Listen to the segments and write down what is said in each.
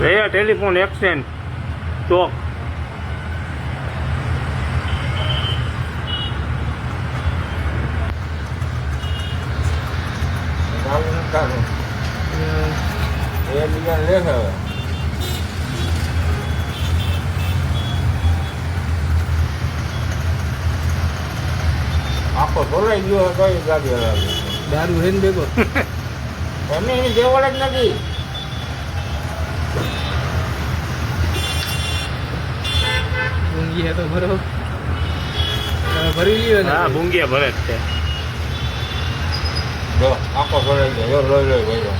રહ્યા telephone exchange ચોક. આખો ધોલાઈ ગયો કઈ ગાડી દારૂ હે ને ભેગો? એમને એની દેવડ જ નથી. હે તો ભરો. ભરી ગયો ને. હા ભૂંગિયા ભરે જ છે. જો આખો ધોલાઈ ગયો જો લોહી લોહી ભર્યો.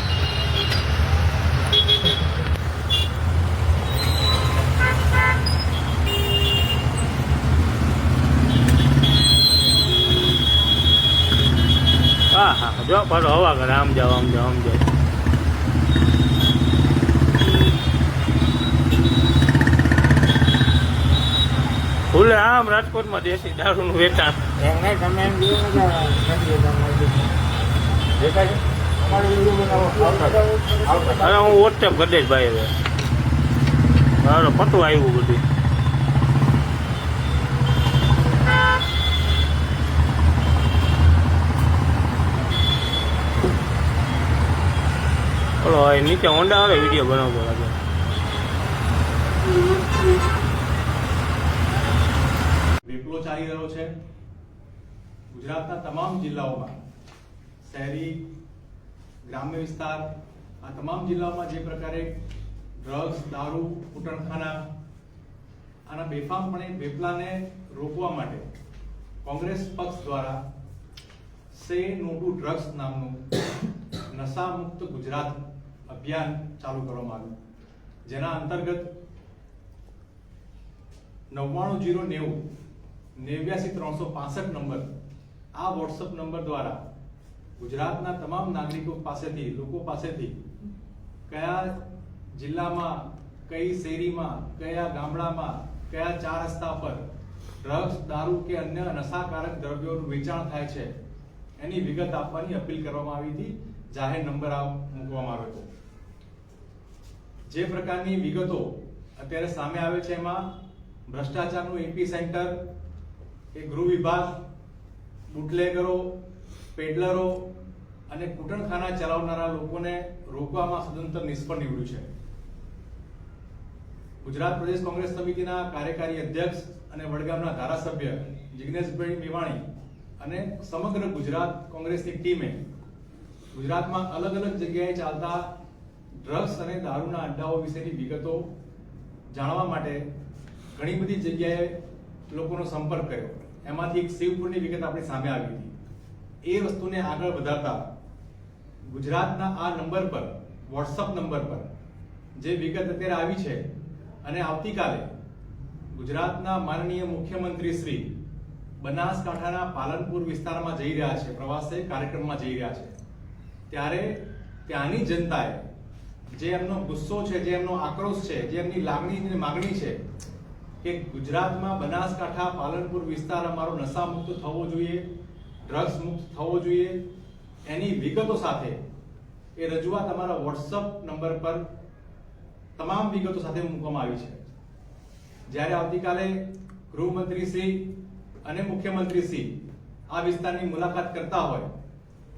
હા હા. જો પાછો હવા કરે. આમ જાવ આમ જાવ આમ જાવ ખુલ્લે આમ રાજકોટમાં દેશી દારૂનું વેચાણ. હવે હું વોટ્સએપ કરી દઈશ ભાઈ હવે. મારો પતું આવ્યું બધું. ઓલો નીચે હોન્ડા આવે વીડિયો બનાવતો લાગે. ચાલી રહ્યો છે. ગુજરાતના તમામ જિલ્લાઓમાં શહેરી, ગ્રામ્ય વિસ્તાર, આ તમામ જિલ્લાઓમાં જે પ્રકારે ડ્રગ્સ દારૂ ઉટણખાના આના બેફામપણે બેપલાને રોકવા માટે કોંગ્રેસ પક્ષ દ્વારા સે નો ટુ ડ્રગ્સ નામનું નશા મુક્ત ગુજરાત અભિયાન ચાલુ કરવામાં આવ્યું. જેના અંતર્ગત નવ્વાણું જીરો નેવું નેવ્યાસી ત્રણસો પાસઠ નંબર. આ વોટ્સઅપ નંબર દ્વારા ગુજરાતના તમામ નાગરિકો પાસેથી, લોકો પાસેથી કયા જિલ્લામાં, કઈ શેરીમાં, કયા ગામડામાં, કયા ચાર રસ્તા પર ડ્રગ્સ દારૂ કે અન્ય નશાકારક દ્રવ્યોનું વેચાણ થાય છે, એની વિગત આપવાની અપીલ કરવામાં આવી હતી. જાહેર નંબર આ મૂકવામાં આવ્યો હતો. જે પ્રકારની વિગતો અત્યારે સામે આવે છે એમાં ભ્રષ્ટાચારનું એપી સેન્ટર એ ગૃહ વિભાગ, બુટલેગરો, પેડલરો અને કૂટણખાના ચલાવનારા લોકોને રોકવામાં સદંતર નિષ્ફળ નીવડ્યું છે. ગુજરાત પ્રદેશ કોંગ્રેસ સમિતિના કાર્યકારી અધ્યક્ષ અને વડગામના ધારાસભ્ય જિગ્નેશભાઈ મેવાણી અને સમગ્ર ગુજરાત કોંગ્રેસની ટીમે ગુજરાતમાં અલગ અલગ જગ્યાએ ચાલતા ડ્રગ્સ અને દારૂના અડ્ડાઓ વિશેની વિગતો જાણવા માટે ઘણી બધી જગ્યાએ લોકોનો સંપર્ક કર્યો. એમાંથી એક શિવપુરની વિગત આપણી સામે આવી હતી. એ વસ્તુને આગળ વધારતા ગુજરાતના આ નંબર પર વોટ્સઅપ નંબર પર જે વિગત અત્યારે આવી છે અને આવતીકાલે ગુજરાતના માનનીય મુખ્યમંત્રી શ્રી બનાસકાંઠાના પાલનપુર વિસ્તારમાં જઈ રહ્યા છે, પ્રવાસે કાર્યક્રમમાં જઈ રહ્યા છે. ત્યારે ત્યાંની જનતાએ જે એમનો ગુસ્સો છે, જે એમનો આક્રોશ છે, જે એમની લાગણી અને માગણી છે કે ગુજરાતમાં બનાસકાંઠા, પાલનપુર વિસ્તાર અમારો નશા મુક્ત થવો જોઈએ ડ્રગ્સ મુક્ત થવો જોઈએ. એની વિગતો સાથે એ રજૂઆત અમારા વોટ્સઅપ નંબર પર તમામ વિગતો સાથે મૂકવામાં આવી છે. જ્યારે આવતીકાલે ગૃહમંત્રી શ્રી અને મુખ્યમંત્રી શ્રી આ વિસ્તારની મુલાકાત કરતા હોય,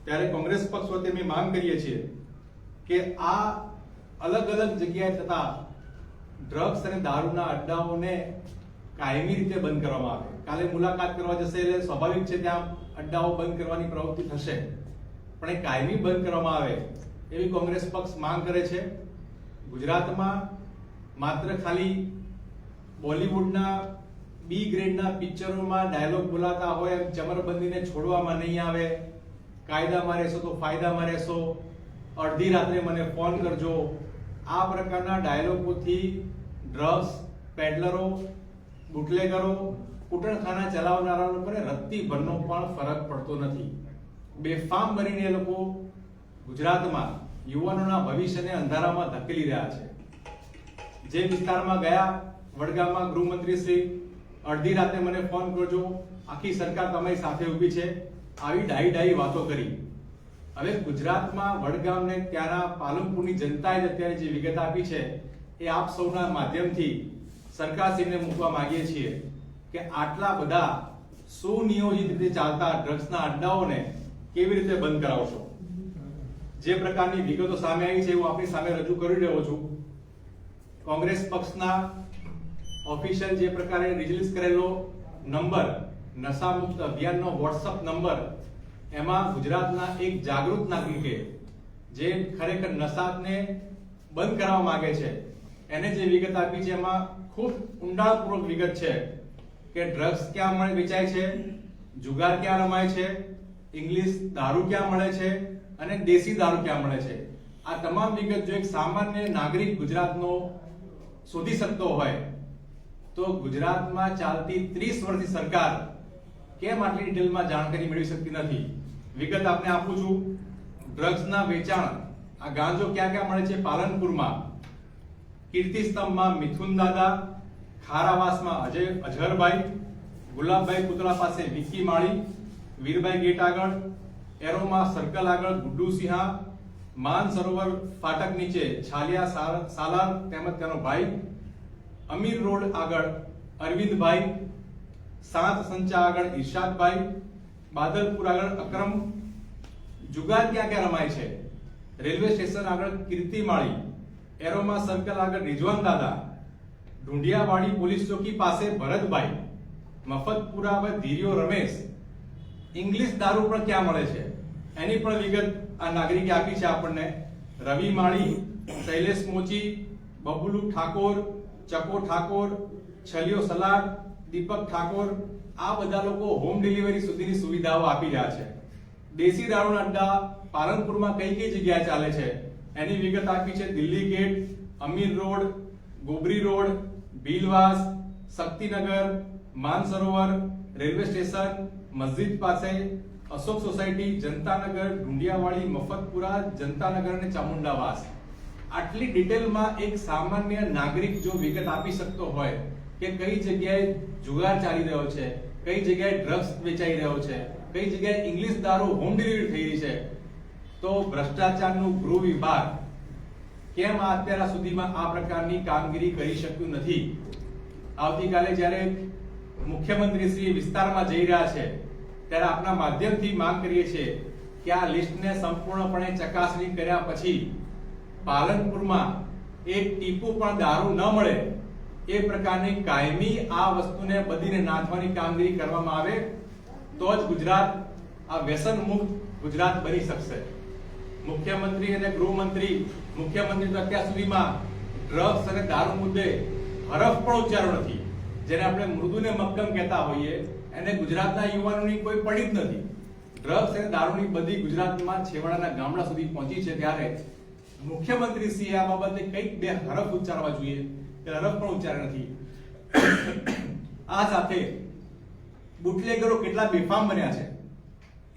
ત્યારે કોંગ્રેસ પક્ષ વતી અમે માંગ કરીએ છીએ કે આ અલગ અલગ જગ્યાએ થતા ડ્રગ્સ અને દારૂના અડ્ડાઓને કાયમી રીતે બંધ કરવામાં આવે. કાલે મુલાકાત કરવા જશે એટલે સ્વાભાવિક છે ત્યાં અડ્ડાઓ બંધ કરવાની પ્રવૃત્તિ થશે. પણ એ કાયમી બંધ કરવામાં આવે એવી કોંગ્રેસ પક્ષ માંગ કરે છે. ગુજરાતમાં માત્ર ખાલી બોલિવૂડના બી ગ્રેડના પિક્ચરોમાં ડાયલોગ બોલાતા હોય એમ ચમરબંધીને છોડવામાં નહીં આવે. કાયદામાં રહેશો તો ફાયદામાં રહેશો. અડધી રાત્રે મને ફોન કરજો. આ પ્રકારના ડાયલોગોથી ડ્રગ્સ, પેડલરો, બુટલેગરો, કૂટણખાના ચલાવનારા લોકોને રત્તીભરનો પણ ફરક પડતો નથી. બેફામ બનીને એ લોકો ગુજરાતમાં યુવાનોના ભવિષ્યને અંધારામાં ધકેલી રહ્યા છે. જે વિસ્તારમાં ગયા વડગામમાં ગૃહમંત્રી શ્રી અડધી રાતે મને ફોન કરજો. આખી સરકાર તમારી સાથે ઊભી છે. આવી ડાઈ ડાઈ વાતો કરી. હવે ગુજરાતમાં વડગામને ત્યાંના પાલનપુરની જનતાએ અત્યારે જે વિગત આપી છે એ આપ સૌના માધ્યમથી સરકારશ્રીને મૂકવા માંગીએ છીએ કે આટલા બધા સુનિયોજિત રીતે ચાલતા ડ્રગ્સના અડ્ડાઓને કેવી રીતે બંધ કરાવશો? જે પ્રકારની વિગતો સામે આવી છે, હું આપની સામે રજૂ કરી રહ્યો છું. કોંગ્રેસ પક્ષના ઓફિશિયલ જે પ્રકારે રિલીઝ કરેલો નંબર, નશામુક્ત અભિયાનનો વોટ્સઅપ નંબર, એમાં ગુજરાતના એક જાગૃત નાગરિકે જે ખરેખર નશાને બંધ કરવા માંગે છે એને જે વિગત આપી છે એમાં ખૂબ ઊંડાણપૂર્વક વિગત છે કે ડ્રગ્સ ક્યાં મળે, વેચાય છે, જુગાર ક્યાં રમાય છે ઇંગ્લિશ દારૂ ક્યાં મળે છે અને દેશી દારૂ ક્યાં મળે છે. આ તમામ વિગત જો એક સામાન્ય નાગરિક ગુજરાતનો શોધી શકતો હોય, તો ગુજરાતમાં ચાલતી ત્રીસ વર્ષની સરકાર કેમ આટલી ડિટેલમાં જાણકારી મેળવી શકતી નથી? વિગત આપને આપું છું. ડ્રગ્સના વેચાણ, આ ગાંજો ક્યાં ક્યાં મળે છે? પાલનપુરમાં. કીર્તિસ્તંભમાં મિથુન દાદા, ખારાવાસમાં અજય અજહરભાઈ ગુલાબભાઈ પુતળા પાસે વિકી માળી, વીરભાઈ ગેટ આગળ, એરોમાં સર્કલ આગળ ગુડ્ડુ સિંહા, માન સરોવર ફાટક નીચે છાલિયા સાલાર તેમજ તેનો ભાઈ, અમીર રોડ આગળ અરવિંદભાઈ, સાત સંચા આગળ ઇરશાદભાઈ બાદલપુર આગળ અક્રમ, જુગાર ક્યાં ક્યાં રમાય છે? રેલવે સ્ટેશન આગળ કીર્તિમાળી એરોમા સર્કલ આગળ રિજવાન દાદા. ઢુંઢિયાવાડી પોલીસ ચોકી પાસે ભરતભાઈ. મફતપુરા આગળ ધીરિયો રમેશ. ઇંગ્લિશ દારૂ પણ ક્યાં મળે છે? એની પણ વિગત આ નાગરિકે આપી છે આપણને. રવિ માળી, શૈલેષ મોચી, બબુલુ ઠાકોર, ચકો ઠાકોર, છલિયો સલાડ, દીપક ઠાકોર, આ બધા લોકો હોમ ડિલિવરી સુધીની સુવિધાઓ આપી રહ્યા છે. દેશી દારૂના અડ્ડા પાલનપુરમાં કઈ કઈ જગ્યાએ ચાલે છે? એની વિગત આપી છે Delhi gate, Amir road, Gobari road Bhilvas Shaktinagar, Mansarovar, railway station, મસ્જિદ પાસે, અશોક સોસાયટી, જનતાનગર ઢુંડિયાવાડી મફતપુરા, જનતાનગર અને ચામુંડાવાસ. આટલી ડિટેલમાં એક સામાન્ય નાગરિક જો વિગત આપી શકતો હોય કે કઈ જગ્યાએ જુગાર ચાલી રહ્યો છે, કઈ જગ્યાએ ડ્રગ્સ વેચાઈ રહ્યો છે, કઈ જગ્યાએ ઇંગ્લિશ દારૂ હોમ ડિલિવરી થઈ રહી છે તો ભ્રષ્ટાચારનું ગૃહ વિભાગ કેમ અત્યાર સુધીમાં આ પ્રકારની કામગીરી કરી શક્યું નથી? આવતીકાલે જ્યારે મુખ્યમંત્રી શ્રી વિસ્તારમાં જઈ રહ્યા છે, ત્યારે આપના માધ્યમથી માંગ કરીએ છીએ કે આ લિસ્ટને સંપૂર્ણપણે ચકાસણી કર્યા પછી પાલનપુરમાં એક ટીપુ પણ દારૂ ન મળે એ પ્રકારની કાયમી આ વસ્તુને બધીને નાથવાની કામગીરી કરવામાં આવે, તો જ ગુજરાત આ વ્યસન મુક્ત ગુજરાત બની શકશે. મુખ્યમંત્રી અને ગૃહમંત્રી, મુખ્યમંત્રી તો અત્યાર સુધીમાં ડ્રગ્સ અને દારૂ મુદ્દે હરફ પણ ઉચ્ચારો નથી. જેને આપણે મૃદુને મક્કમ કહેતા હોઈએ, એને ગુજરાતના યુવાનોની કોઈ પડી જ નથી. ડ્રગ્સ અને દારૂની બધી ગુજરાતમાં છેવાડાના ગામડા સુધી પહોંચી છે ત્યારે મુખ્યમંત્રી શ્રી આ બાબતે કંઈક બે હરફ ઉચ્ચારવા જોઈએ. તે હરફ પણ ઉચ્ચારે નથી. આ સાથે બુટલેગરો કેટલા બેફામ બન્યા છે.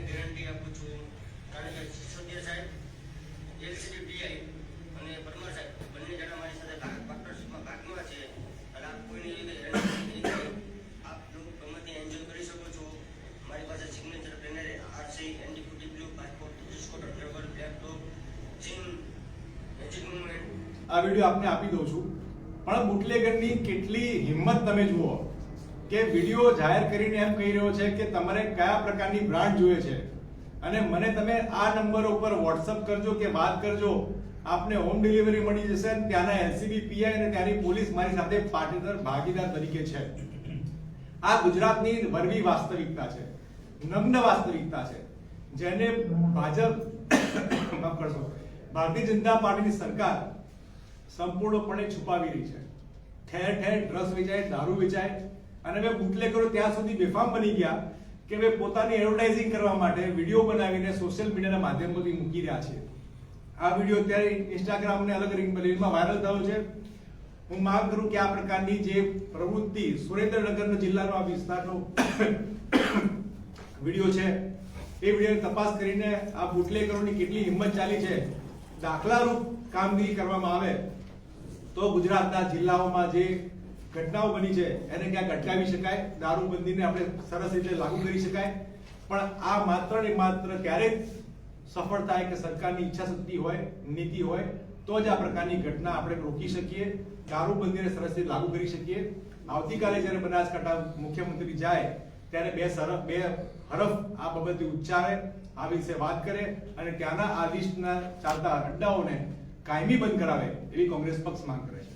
ગેરંટી આપું છું. કારણ કે સિસોદિયા સાહેબ એલસીડી પીઆઈ અને પરમાર સાહેબ, બંને જણા મારી સાથે ભાગ- પાર્ટનરશિપમાં ભાગમાં છે. અને આપ કોઈની આપ લોકો ગમે એન્જોય કરી શકો છો. મારી પાસે signature planner RC antiquity blue passport scooter driver laptop gym magic movement આ વીડિયો આપને આપી દઉં છું. પણ બુટલેગરની કેટલી હિંમત તમે જુઓ. કે વીડિયો જાહેર કરીને એમ કહી રહ્યો છે કે તમારે કયા પ્રકારની બ્રાન્ડ જોઈએ છે? અને મને તમે આ નંબર ઉપર વોટ્સઅપ કરજો કે વાત કરજો. આપને હોમ ડિલિવરી મળી જશે ત્યાંના એલસીબી પીઆઈ અને ત્યાંની પોલીસ મારી સાથે પાટીદાર, ભાગીદાર તરીકે છે. આ ગુજરાતની વરવી વાસ્તવિકતા છે. નગ્ન વાસ્તવિકતા છે. જેને ભાજપ, માફ કરશો, ભારતીય જનતા પાર્ટીની સરકાર સંપૂર્ણપણે છુપાવી રહી છે. ઠેર ઠેર ડ્રગ્સ વેચાય, દારૂ વેચાય અને મેં બુટલેકરો ત્યાં સુધી બેફામ બની ગયા કે મેં પોતાની એડવર્ટાઇઝિંગ કરવા માટે વીડિયો બનાવીને સોશિયલ મીડિયાના માધ્યમોથી મૂકી રહ્યા છે. આ વીડિયો અત્યારે ઇન્સ્ટાગ્રામને અલગ રીલમાં વાયરલ થયો છે. હું માંગ કરું કે આ પ્રકારની જે પ્રવૃત્તિ સુરેન્દ્રનગરનો જિલ્લાનો આ વિસ્તારનો વીડિયો છે, એ વિડીયોની તપાસ કરીને આ બુટલેકરોની કેટલી હિંમત ચાલી છે, દાખલારૂપ કામગીરી કરવામાં આવે તો ગુજરાતના જિલ્લાઓમાં જે ઘટનાઓ બની છે, એને ક્યાંક અટકાવી શકાય, દારૂબંધીને આપણે સરસ રીતે લાગુ કરી શકાય, પણ આ માત્ર ને માત્ર ક્યારે જ સફળ થાય કે સરકારની ઈચ્છા શક્તિ હોય, નીતિ હોય, તો જ આ પ્રકારની ઘટના આપણે રોકી શકીએ, દારૂબંધીને સરસ રીતે લાગુ કરી શકીએ. આવતીકાલે જ્યારે બનાસકાંઠા મુખ્યમંત્રી જાય, ત્યારે બે સરફ બે હરફ આ બાબતે ઉચ્ચારે, આ વિશે વાત કરે અને ત્યાંના આ લિસ્ટના ચાલતા અડ્ડાઓને કાયમી બંધ કરાવે એવી કોંગ્રેસ પક્ષ માંગ કરે છે.